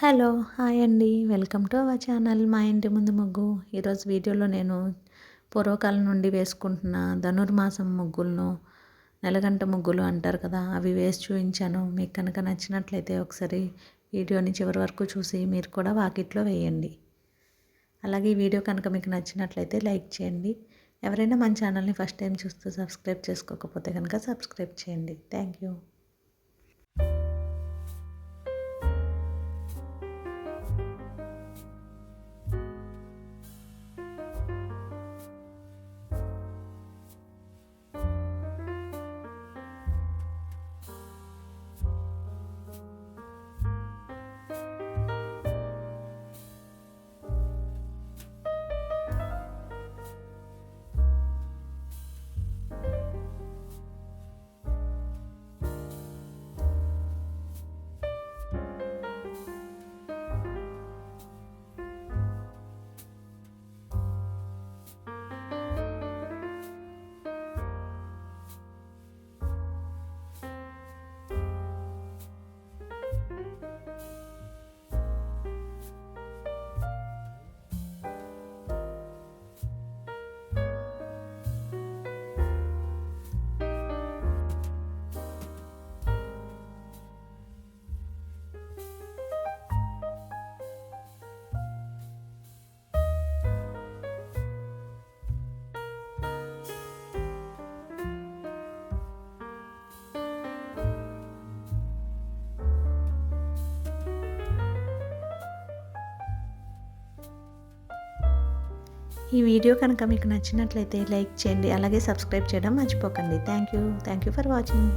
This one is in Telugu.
హలో హాయ్ అండి. వెల్కమ్ టు అవర్ ఛానల్ మా ఇంటి ముందు ముగ్గు. ఈరోజు వీడియోలో నేను పూర్వకాలం నుండి వేసుకుంటున్న ధనుర్మాసం ముగ్గులను నెలగంట ముగ్గులు అంటారు కదా అవి వేసి చూపించాను. మీకు కనుక నచ్చినట్లయితే ఒకసారి వీడియోని చివరి వరకు చూసి మీరు కూడా వాకిట్లో వేయండి. అలాగే ఈ వీడియో కనుక మీకు నచ్చినట్లయితే లైక్ చేయండి. ఎవరైనా మన ఛానల్ని ఫస్ట్ టైం చూస్తూ సబ్స్క్రైబ్ చేసుకోకపోతే కనుక సబ్స్క్రైబ్ చేయండి. Thank you. ఈ వీడియో కనుక మీకు నచ్చినట్లయితే లైక్ చేయండి అలాగే సబ్స్క్రైబ్ చేయడం మర్చిపోకండి. Thank you thank you for watching